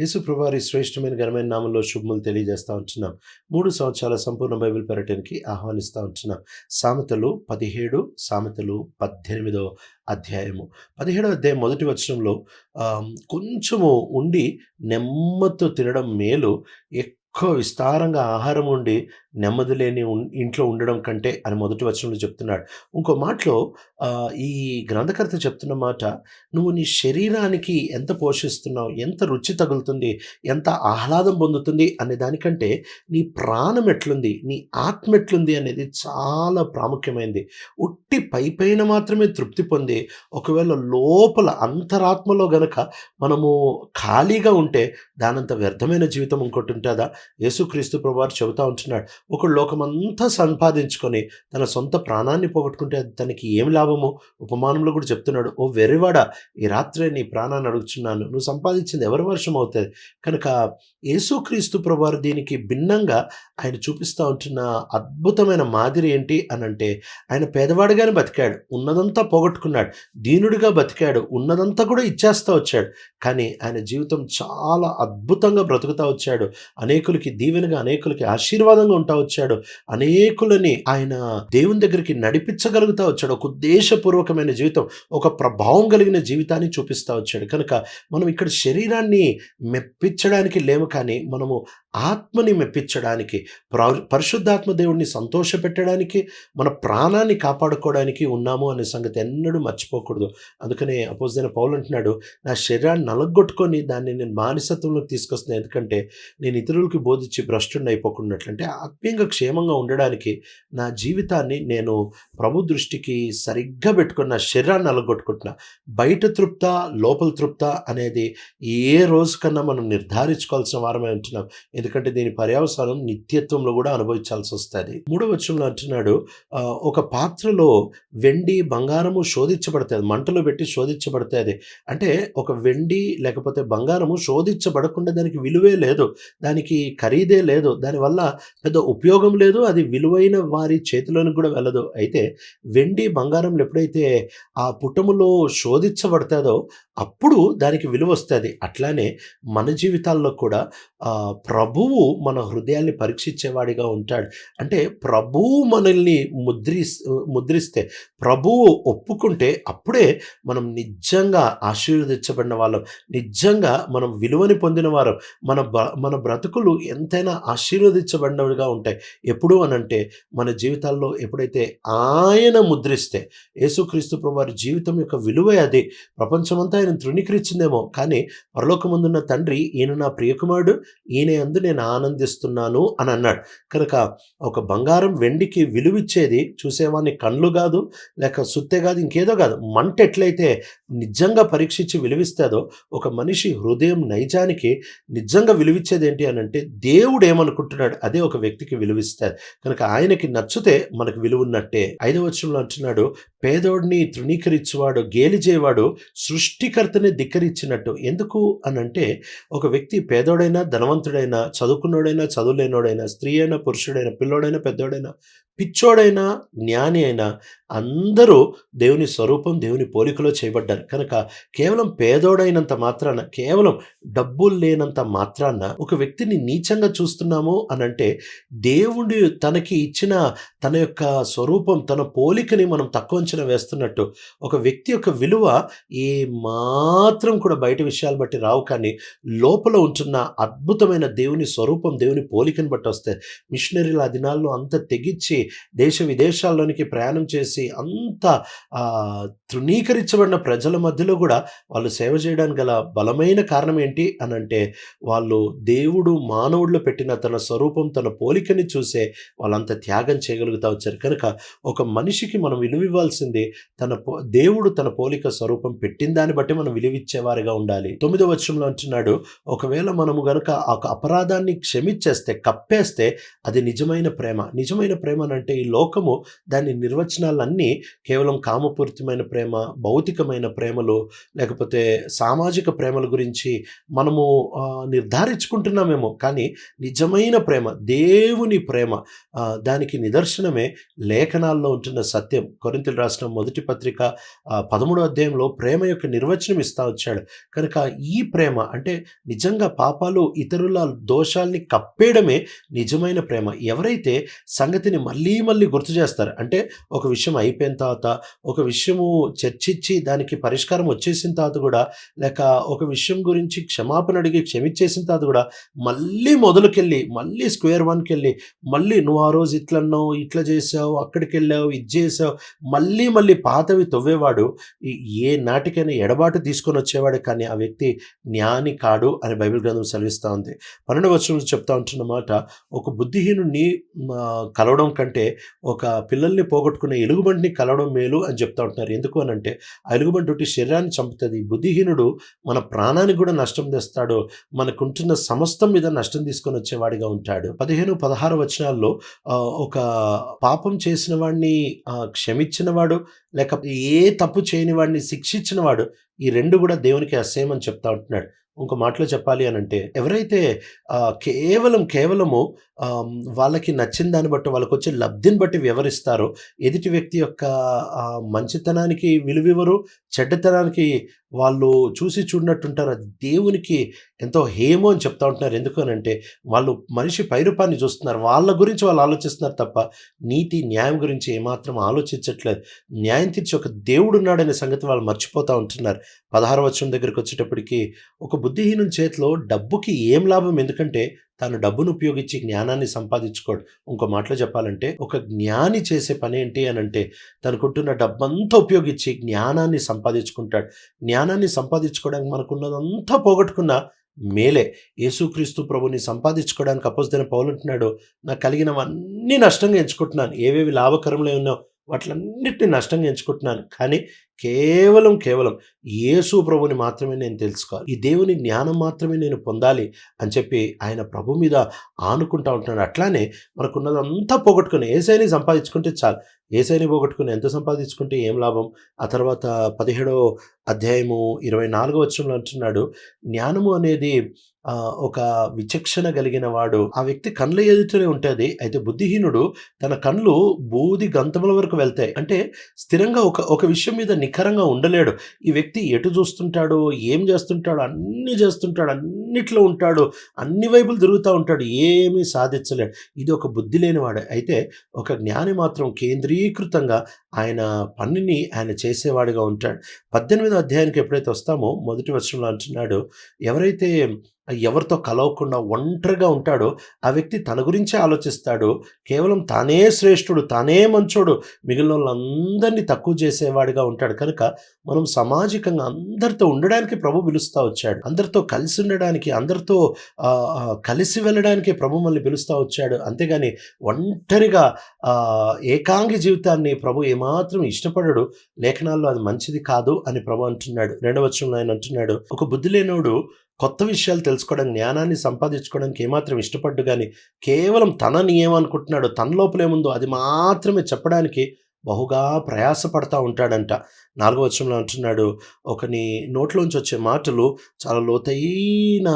యేసు ప్రభువారి శ్రేష్టమైన ఘనమైన నామంలో శుభములు తెలియజేస్తూ ఉంటున్నాం. మూడు సంవత్సరాల సంపూర్ణ బైబిల్ పర్యటనకి ఆహ్వానిస్తూ ఉంటున్నాం. సామెతలు పదిహేడు సామెతలు పద్దెనిమిదో అధ్యాయము. పదిహేడవ అధ్యాయం మొదటి వచనంలో కొంచెము ఉండి నెమ్మతో తినడం మేలు ఎక్కువ విస్తారంగా ఆహారం ఉండి నెమ్మది లేని ఇంట్లో ఉండడం కంటే అని మొదటి వచనంలో చెప్తున్నాడు. ఇంకో మాటలో ఈ గ్రంథకర్త చెప్తున్న మాట నువ్వు నీ శరీరానికి ఎంత పోషిస్తున్నావు ఎంత రుచి తగులుతుంది ఎంత ఆహ్లాదం పొందుతుంది అనే దానికంటే నీ ప్రాణం ఎట్లుంది నీ ఆత్మ ఎట్లుంది అనేది చాలా ప్రాముఖ్యమైనది ఉట్టి పై పైన మాత్రమే తృప్తి పొంది ఒకవేళ లోపల అంతరాత్మలో గనక మనము ఖాళీగా ఉంటే దానంత వ్యర్థమైన జీవితం ఇంకోటి ఉంటుందా? యేసుక్రీస్తు ప్రభువారు చెబుతా ఉంటున్నాడు. ఒక లోకమంతా సంపాదించుకొని తన సొంత ప్రాణాన్ని పోగొట్టుకుంటే తనకి ఏం లాభము? ఉపమానంలో కూడా చెప్తున్నాడు. ఓ వెర్రివాడ ఈ రాత్రే నీ ప్రాణాన్ని అడుగుచున్నాను. నువ్వు సంపాదించింది ఎవరి వర్షం అవుతుంది? కనుక యేసుక్రీస్తు ప్రభువారు దీనికి భిన్నంగా ఆయన చూపిస్తూ ఉంటున్న అద్భుతమైన మాదిరి ఏంటి అని అంటే ఆయన పేదవాడిగానే బతికాడు. ఉన్నదంతా పోగొట్టుకున్నాడు. దీనుడిగా బతికాడు. ఉన్నదంతా కూడా ఇచ్చేస్తా వచ్చాడు. కానీ ఆయన జీవితం చాలా అద్భుతంగా బ్రతుకుతా వచ్చాడు. అనేకులకి దీవెనగా అనేకులకి ఆశీర్వాదంగా ఉంటా వచ్చాడు. అనేకులని ఆయన దేవుని దగ్గరికి నడిపించగలుగుతా వచ్చాడు. ఒక ఉద్దేశపూర్వకమైన జీవితం ఒక ప్రభావం కలిగిన జీవితాన్ని చూపిస్తా వచ్చాడు. కనుక మనం ఇక్కడ శరీరాన్ని మెప్పించడానికి లేము కానీ మనము ఆత్మని మెప్పించడానికి ప్ర- పరిశుద్ధాత్మ దేవుడిని సంతోషపెట్టడానికి మన ప్రాణాన్ని కాపాడుకోవడానికి ఉన్నాము అనే సంగతి ఎన్నడూ మర్చిపోకూడదు. అందుకనే అపోజిన పౌలు అంటున్నాడు నా శరీరాన్ని నలగొట్టుకొని దాన్ని నేను మానసత్వంలోకి తీసుకొస్తున్నాను ఎందుకంటే నేను ఇతరులకి బోధించి భ్రష్టుని అయిపోకున్నట్లంటే ఆత్మీయంగా క్షేమంగా ఉండడానికి నా జీవితాన్ని నేను ప్రభు దృష్టికి సరిగ్గా పెట్టుకున్న నా శరీరాన్ని నలగొట్టుకుంటున్నా. బయట తృప్త లోపల తృప్త అనేది ఏ రోజు కన్నా మనం నిర్ధారించుకోవాల్సిన వారమే ఉంటున్నాం. ఎందుకంటే దీని పర్యవసానం నిత్యత్వంలో కూడా అనుభవించాల్సి వస్తుంది. మూడవ వచనంలో అంటున్నాడు ఒక పాత్రలో వెండి బంగారము శోధించబడుతుంది మంటలో పెట్టి శోధించబడుతుంది. అంటే ఒక వెండి లేకపోతే బంగారము శోధించబడకుండా దానికి విలువే లేదు దానికి ఖరీదే లేదు దానివల్ల పెద్ద ఉపయోగం లేదు అది విలువైన వారి చేతిలోనికి కూడా వెళ్ళదు. అయితే వెండి బంగారంలు ఎప్పుడైతే ఆ పుటములో శోధించబడతాదో అప్పుడు దానికి విలువ వస్తుంది. అట్లానే మన జీవితాల్లో కూడా ప్రభువు మన హృదయాన్ని పరీక్షించేవాడిగా ఉంటాడు. అంటే ప్రభువు మనల్ని ముద్రి ముద్రిస్తే ప్రభువు ఒప్పుకుంటే అప్పుడే మనం నిజంగా ఆశీర్వదించబడిన వాళ్ళం. నిజంగా మనం విలువని పొందిన వారం. మన బ మన బ్రతుకులు ఎంతైనా ఆశీర్వదించబడినవిగా ఉంటాయి. ఎప్పుడు అనంటే మన జీవితాల్లో ఎప్పుడైతే ఆయన ముద్రిస్తే యేసుక్రీస్తు ప్రభు వారి జీవితం యొక్క విలువ అది. ప్రపంచమంతా ఆయన తృణీకరించిందేమో. కానీ పరలోకముందున్న తండ్రి ఈయన నా ప్రియకుమారుడు ఈయన అందు నేను ఆనందిస్తున్నాను అని అన్నాడు. కనుక ఒక బంగారం వెండికి విలువిచ్చేది చూసేవాడిని కళ్ళు కాదు లేక సుత్తే కాదు ఇంకేదో కాదు. మంట ఎట్లయితే నిజంగా పరీక్షించి విలువిస్తుందో ఒక మనిషి హృదయం నైజానికి నిజంగా విలువిచ్చేది ఏంటి అని అంటే దేవుడు ఏమనుకుంటున్నాడు అదే ఒక వ్యక్తికి విలువిస్తాడు కనుక ఆయనకి నచ్చితే మనకు విలువ ఉన్నట్టే ఐదవ వచనంలో అంటున్నాడు పేదోడిని తృణీకరించువాడు గేలిజేవాడు సృష్టికర్తని ధిక్కరించినట్టు. ఎందుకు అని అంటే ఒక వ్యక్తి పేదోడైనా ధనవంతుడైనా చదువుకున్నోడైనా చదువులేనోడైనా స్త్రీ అయినా పురుషుడైనా పిల్లోడైనా పెద్దోడైనా పిచ్చోడైనా జ్ఞాని అయినా అందరూ దేవుని స్వరూపం దేవుని పోలికలో చేయబడ్డారు. కనుక కేవలం పేదోడైనంత మాత్రాన కేవలం డబ్బులు లేనంత మాత్రాన ఒక వ్యక్తిని నీచంగా చూస్తున్నాము అని అంటే దేవుడు తనకి ఇచ్చిన తన యొక్క స్వరూపం తన పోలికని మనం తక్కువ అంచనా వేస్తున్నట్టు ఒక వ్యక్తి యొక్క విలువ ఏ మాత్రం కూడా బయట విషయాలు బట్టి రావు. కానీ లోపల ఉంటున్న అద్భుతమైన దేవుని స్వరూపం దేవుని పోలికని బట్టి వస్తాయి మిషనరీల దినాల్లో అంత తెగించి దేశ విదేశాల్లోనికి ప్రయాణం చేసి అంత ఆ, తృణీకరించబడిన ప్రజల మధ్యలో కూడా వాళ్ళు సేవ చేయడానికి గల బలమైన కారణం ఏంటి అని అంటే వాళ్ళు దేవుడు మానవుడిలో పెట్టిన తన స్వరూపం తన పోలికని చూసే వాళ్ళంత త్యాగం చేయగలుగుతా వచ్చారు. కనుక ఒక మనిషికి మనం విలువ ఇవ్వాల్సింది తన పో- దేవుడు తన పోలిక స్వరూపం పెట్టిన దాన్ని బట్టి మనం విలువిచ్చేవారిగా ఉండాలి. తొమ్మిదో వచ్చంలో అంటున్నాడు ఒకవేళ మనము గనుక ఒక అపరాధాన్ని క్షమించేస్తే కప్పేస్తే అది నిజమైన ప్రేమ. నిజమైన ప్రేమ అంటే ఈ లోకము దాని నిర్వచనాలన్నీ కేవలం కామపూరితమైన ప్రేమ భౌతికమైన ప్రేమలు లేకపోతే సామాజిక ప్రేమల గురించి మనము నిర్ధారించుకుంటున్నామేమో. కానీ నిజమైన ప్రేమ దేవుని ప్రేమ దానికి నిదర్శనమే లేఖనాల్లో ఉంటున్న సత్యం. కొరింతలు రాసిన మొదటి పత్రిక పదమూడో అధ్యాయంలో ప్రేమ యొక్క నిర్వచనం ఇస్తా వచ్చాడు. కనుక ఈ ప్రేమ అంటే నిజంగా పాపాలు ఇతరుల దోషాల్ని కప్పేయడమే నిజమైన ప్రేమ. ఎవరైతే సంగతిని మళ్ళీ మళ్ళీ గుర్తు చేస్తారు. అంటే ఒక విషయం అయిపోయిన తర్వాత ఒక విషయము చర్చించి దానికి పరిష్కారం వచ్చేసిన తర్వాత కూడా లేక ఒక విషయం గురించి క్షమాపణ అడిగి క్షమించేసిన తర్వాత కూడా మళ్ళీ మొదలుకెళ్ళి మళ్ళీ స్క్వేర్ వన్కి వెళ్ళి మళ్ళీ నువ్వు ఆ రోజు ఇట్లా అన్నావు ఇట్లా చేసావు అక్కడికి వెళ్ళావు ఇది చేసావు మళ్ళీ మళ్ళీ పాతవి తవ్వేవాడు ఏ నాటికైనా ఎడబాటు తీసుకొని వచ్చేవాడు కానీ ఆ వ్యక్తి జ్ఞాని కాడు అని బైబిల్ గ్రంథం సెలవిస్తూ ఉంది. పన్నెండు వచ్చిన చెప్తా ఉంటున్నమాట ఒక బుద్ధిహీనుని కలవడం కంటే ఒక పిల్లల్ని పోగొట్టుకునే ఎలుగుబంటిని కలవడం మేలు అని చెప్తా ఉంటున్నారు. ఎందుకు అని అంటే ఆ ఎలుగుబంటి ఒకటి శరీరాన్ని చంపుతుంది. బుద్ధిహీనుడు మన ప్రాణానికి కూడా నష్టం తెస్తాడు. మనకుంటున్న సమస్తం మీద నష్టం తీసుకొని వచ్చేవాడిగా ఉంటాడు. పదిహేను పదహారు వచనాల్లో ఒక పాపం చేసిన వాడిని ఆ, క్షమించిన వాడు లేక ఏ తప్పు చేయని వాడిని శిక్షించిన వాడు ఈ రెండు కూడా దేవునికి అసహ్యం అని చెప్తా ఉంటున్నాడు. ఇంకో మాటలో చెప్పాలి అని అంటే ఎవరైతే కేవలం కేవలము వాళ్ళకి నచ్చిన దాన్ని బట్టి వాళ్ళకి వచ్చే లబ్ధిని బట్టి వివరిస్తారు. ఎదుటి వ్యక్తి యొక్క మంచితనానికి విలువివ్వరు చెడ్డతనానికి వాళ్ళు చూసి చూడనట్టుంటారు. అది దేవునికి ఎంతో హేమో అని చెప్తా ఉంటున్నారు. ఎందుకనంటే వాళ్ళు మనిషి పైరూపాన్ని చూస్తున్నారు. వాళ్ళ గురించి వాళ్ళు ఆలోచిస్తున్నారు తప్ప నీతి న్యాయం గురించి ఏమాత్రం ఆలోచించట్లేదు. న్యాయం తీర్చి ఒక దేవుడు ఉన్నాడనే సంగతి వాళ్ళు మర్చిపోతూ ఉంటున్నారు. పదహారు వచనం దగ్గరికి వచ్చేటప్పటికి ఒక బుద్ధిహీనం చేతిలో డబ్బుకి ఏం లాభం? ఎందుకంటే తాను డబ్బును ఉపయోగించి జ్ఞానాన్ని సంపాదించుకోడు. ఇంకో మాటలో చెప్పాలంటే ఒక జ్ఞాని చేసే పని ఏంటి అని అంటే తనకుంటున్న డబ్బంతా ఉపయోగించి జ్ఞానాన్ని సంపాదించుకుంటాడు. జ్ఞానాన్ని సంపాదించుకోవడానికి మనకున్నదంతా పోగొట్టుకున్న మేలే. యేసుక్రీస్తు ప్రభుని సంపాదించుకోవడానికి అపోజిన పౌలు అంటున్నాడు నాకు కలిగినవన్నీ నష్టంగా ఎంచుకుంటున్నాను. ఏవేవి లాభకరంలో ఉన్నావు వాటిలన్నిటిని నష్టంగా ఎంచుకుంటున్నాను. కానీ కేవలం కేవలం యేసు ప్రభుని మాత్రమే నేను తెలుసుకోవాలి. ఈ దేవుని జ్ఞానం మాత్రమే నేను పొందాలి అని చెప్పి ఆయన ప్రభు మీద ఆనుకుంటా ఉంటున్నాడు. అట్లానే మనకున్నదంతా పోగొట్టుకుని ఏసైని సంపాదించుకుంటే చాలు. ఏసైని పోగొట్టుకుని ఎంత సంపాదించుకుంటే ఏం లాభం? ఆ తర్వాత పదిహేడో అధ్యాయము ఇరవై నాలుగో వచ్చంలో అంటున్నాడు జ్ఞానము అనేది ఒక విచక్షణ కలిగిన వాడు ఆ వ్యక్తి కళ్ళ ఎదుటనే ఉంటుంది. అయితే బుద్ధిహీనుడు తన కళ్ళు బూది గంతముల వరకు వెళ్తాయి. అంటే స్థిరంగా ఒక ఒక విషయం మీద నిఖరంగా ఉండలేడు. ఈ వ్యక్తి ఎటు చూస్తుంటాడో ఏం చేస్తుంటాడో అన్ని చేస్తుంటాడు అన్నిట్లో ఉంటాడు అన్ని వైపులు తిరుగుతూ ఉంటాడు ఏమీ సాధించలేడు. ఇది ఒక బుద్ధి లేనివాడు. అయితే ఒక జ్ఞాని మాత్రం కేంద్రీకృతంగా ఆయన పనిని ఆయన చేసేవాడిగా ఉంటాడు. పద్దెనిమిదో అధ్యాయానికి ఎప్పుడైతే వస్తామో మొదటి వర్షంలో అంటున్నాడు ఎవరైతే ఎవరితో కలవకుండా ఒంటరిగా ఉంటాడో ఆ వ్యక్తి తన గురించే ఆలోచిస్తాడు. కేవలం తానే శ్రేష్ఠుడు తానే మంచోడు మిగిలిన వాళ్ళందరినీ తక్కువ చేసేవాడిగా ఉంటాడు. కనుక మనం సామాజికంగా అందరితో ఉండడానికి ప్రభు పిలుస్తూ వచ్చాడు. అందరితో కలిసి ఉండడానికి అందరితో కలిసి వెళ్ళడానికి ప్రభు మనల్ని పిలుస్తూ వచ్చాడు. అంతేగాని ఒంటరిగా ఏకాంగి జీవితాన్ని ప్రభు ఏమాత్రం ఇష్టపడడు. లేఖనాల్లో అది మంచిది కాదు అని ప్రభు అంటున్నాడు. రెండవ ఆయన అంటున్నాడు ఒక బుద్ధి లేనోడు కొత్త విషయాలు తెలుసుకోవడం జ్ఞానాన్ని సంపాదించుకోవడానికి ఏమాత్రం ఇష్టపడ్డు కానీ కేవలం తనని ఏమనుకుంటున్నాడో తన లోపలేముందో అది మాత్రమే చెప్పడానికి బహుగా ప్రయాసపడతా ఉంటాడంట. నాలుగో వచనంలో అంటున్నాడు ఒకని నోట్లోంచి వచ్చే మాటలు చాలా లోతైన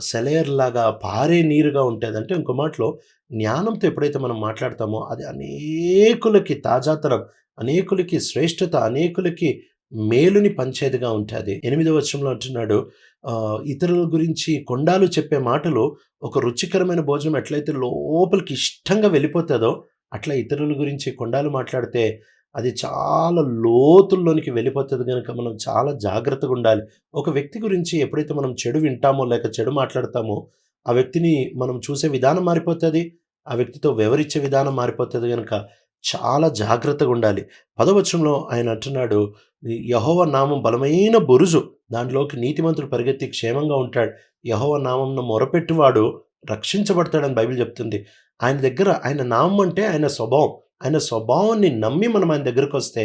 సెలయర్లాగా పారే నీరుగా ఉంటుందంటే ఇంకో మాటలో జ్ఞానంతో ఎప్పుడైతే మనం మాట్లాడతామో అది అనేకులకి తాజాతనం అనేకులకి శ్రేష్టత అనేకులకి మేలుని పంచేదిగా ఉంటుంది. ఎనిమిదవ వచనంలో అంటున్నాడు ఇతరుల గురించి కొండాలు చెప్పే మాటలు ఒక రుచికరమైన భోజనం ఎట్లయితే లోపలికి ఇష్టంగా వెళ్ళిపోతుందో అట్లా ఇతరుల గురించి కొండాలు మాట్లాడితే అది చాలా లోతుల్లోనికి వెళ్ళిపోతుంది కనుక మనం చాలా జాగ్రత్తగా ఉండాలి. ఒక వ్యక్తి గురించి ఎప్పుడైతే మనం చెడు వింటామో లేక చెడు మాట్లాడతామో ఆ వ్యక్తిని మనం చూసే విధానం మారిపోతుంది ఆ వ్యక్తితో వివరించే విధానం మారిపోతుంది కనుక చాలా జాగ్రత్తగా ఉండాలి. పదవచనంలో ఆయన అంటున్నాడు యహోవ నామం బలమైన బురుజు. దాంట్లోకి నీతిమంతుడు పరిగెత్తి క్షేమంగా ఉంటాడు. యహోవ నామంను మొరపెట్టువాడు రక్షించబడతాడని బైబిల్ చెప్తుంది. ఆయన దగ్గర ఆయన నామం అంటే ఆయన స్వభావం. ఆయన స్వభావాన్ని నమ్మి మనం ఆయన దగ్గరకు వస్తే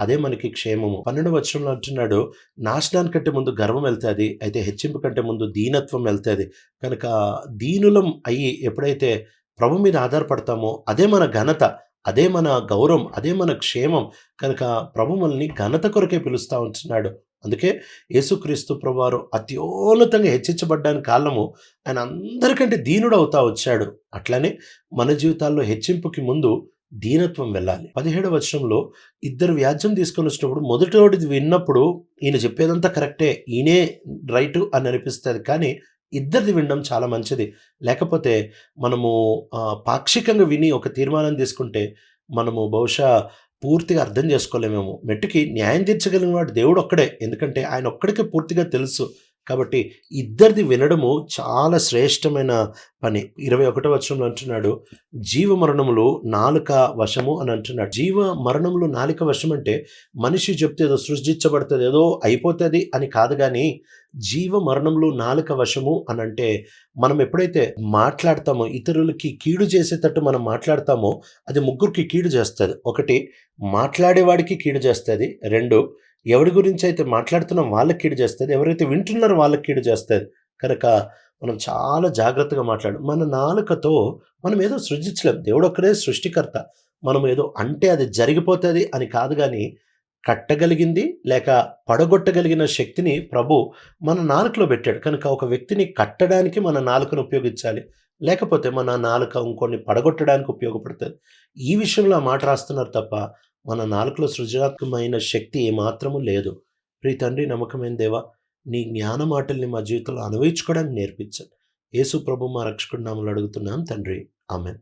అదే మనకి క్షేమము. పన్నెండు వచనంలో అంటున్నాడు నాశనానికంటే ముందు గర్వం వెళ్తుంది అయితే హెచ్చింపు కంటే ముందు దీనత్వం వెళ్తుంది. కనుక దీనులం అయ్యి ఎప్పుడైతే ప్రభు మీద ఆధారపడతామో అదే మన ఘనత. అదే మన గౌరవం అదే మన క్షేమం. కనుక ప్రభు మనల్ని ఘనత కొరకే పిలుస్తూ ఉంటున్నాడు. అందుకే యేసుక్రీస్తు ప్రభువారు అత్యోన్నతంగా హెచ్చించబడ్డానికి కారణము ఆయన అందరికంటే దీనుడు అవుతా వచ్చాడు. అట్లనే మన జీవితాల్లో హెచ్చింపుకి ముందు దీనత్వం వెళ్ళాలి. పదిహేడవ వచనంలో ఇద్దరు వ్యాజ్యం తీసుకొని వచ్చినప్పుడు మొదటివాడిది విన్నప్పుడు ఈయన చెప్పేదంతా కరెక్టే ఈయనే రైటు అని అనిపిస్తుంది. కానీ ఇద్దరిది వినడం చాలా మంచిది. లేకపోతే మనము పాక్షికంగా విని ఒక తీర్మానం తీసుకుంటే మనము బహుశా పూర్తిగా అర్థం చేసుకోలేమేమో. మెట్టుకి న్యాయం తీర్చగలిగిన వాడు దేవుడు ఒక్కడే. ఎందుకంటే ఆయన ఒక్కడికే పూర్తిగా తెలుసు. కాబట్టి ఇద్దరిది వినడము చాలా శ్రేష్టమైన పని. ఇరవై ఒకటో వచనంలో అంటున్నాడు జీవ మరణములు నాలుక వశము అని అంటున్నాడు. జీవ మరణములు నాలుక వశం అంటే మనిషి చెప్తే ఏదో సృష్టించబడుతుంది ఏదో అయిపోతుంది అని కాదు కానీ జీవ మరణములు నాలుక వశము అని అంటే మనం ఎప్పుడైతే మాట్లాడతామో ఇతరులకి కీడు చేసేటట్టు మనం మాట్లాడతామో అది ముగ్గురికి కీడు చేస్తుంది. ఒకటి మాట్లాడేవాడికి కీడు చేస్తుంది. రెండు ఎవరి గురించి అయితే మాట్లాడుతున్నాం వాళ్ళకి కీడు చేస్తుంది ఎవరైతే వింటున్నారో వాళ్ళకి కీడు చేస్తుంది. కనుక మనం చాలా జాగ్రత్తగా మాట్లాడు మన నాలుకతో మనం ఏదో సృజించలేం. దేవుడు ఒక్కడే సృష్టికర్త. మనం ఏదో అంటే అది జరిగిపోతుంది అని కాదు కానీ కట్టగలిగింది లేక పడగొట్టగలిగిన శక్తిని ప్రభు మన నాలుకలో పెట్టాడు. కనుక ఒక వ్యక్తిని కట్టడానికి మన నాలుకను ఉపయోగించాలి. లేకపోతే మన నాలుక ఇంకొన్ని పడగొట్టడానికి ఉపయోగపడుతుంది. ఈ విషయంలో మాట రాస్తున్నారు తప్ప మన నాలుకలో సృజనాత్మకమైన శక్తి ఏమాత్రము లేదు. ప్రీ తండ్రి నమ్మకమైన దేవా నీ జ్ఞాన మాటల్ని మా జీవితంలో అనుభవించుకోవడానికి నేర్పించండి యేసు ప్రభు మా రక్షకుడు నామలు అడుగుతున్నాం తండ్రి. ఆమెన్.